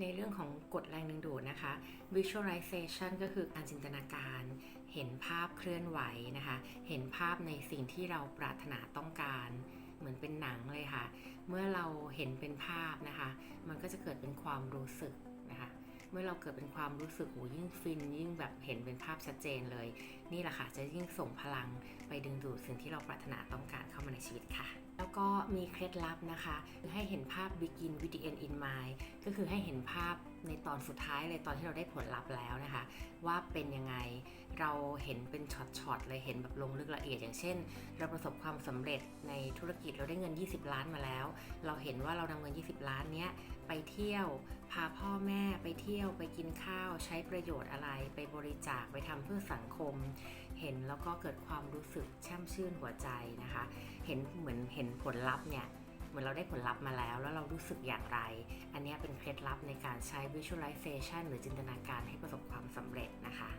ในเรื่องของกฎแรงดึงดูดนะคะ visualization ก็คือการจินตนาการ เห็นภาพเคลื่อนไหวนะคะ เห็นภาพในสิ่งที่เราปรารถนาต้องการ เหมือนเป็นหนังเลยค่ะ เมื่อเราเห็นเป็นภาพนะคะ มันก็จะเกิดเป็นความรู้สึกนะคะ เมื่อเราเกิดเป็นความรู้สึกโหยิ่งฟิน ยิ่งแบบเห็นเป็นภาพชัดเจนเลย นี่แหละค่ะจะยิ่งส่งพลังไปดึงดูดสิ่งที่เราปรารถนาต้องการเข้ามาในชีวิตค่ะ แล้วก็มีเคล็ดลับนะคะคือให้เห็นภาพ begin with the end in mind ก็คือให้เห็นภาพในตอนสุดท้ายเลยตอนที่เราได้ผลลัพธ์แล้วนะคะ ว่าเป็นยังไงเราเห็นเป็นช็อตๆเลยเห็นแบบลงลึกละเอียด อย่างเช่น เราประสบความสำเร็จในธุรกิจเราได้เงิน 20 ล้านมาแล้ว เราเห็นว่าเรานำเงิน 20 ล้านเนี้ยไปเที่ยวพาพ่อแม่ไปเที่ยวไปกินข้าว ใช้ประโยชน์อะไร ไปบริจาคไปทำเพื่อสังคม เห็นแล้วก็เกิดความรู้สึกแช่มชื่นหัวใจนะคะ เห็นเหมือนเห็นผลลัพธ์เนี่ยเหมือนเราได้ผลลัพธ์มาแล้ว แล้วเรารู้สึกอย่างไร อันนี้เป็นเคล็ดลับในการใช้ visualization หรือจินตนาการให้ประสบความสำเร็จนะคะ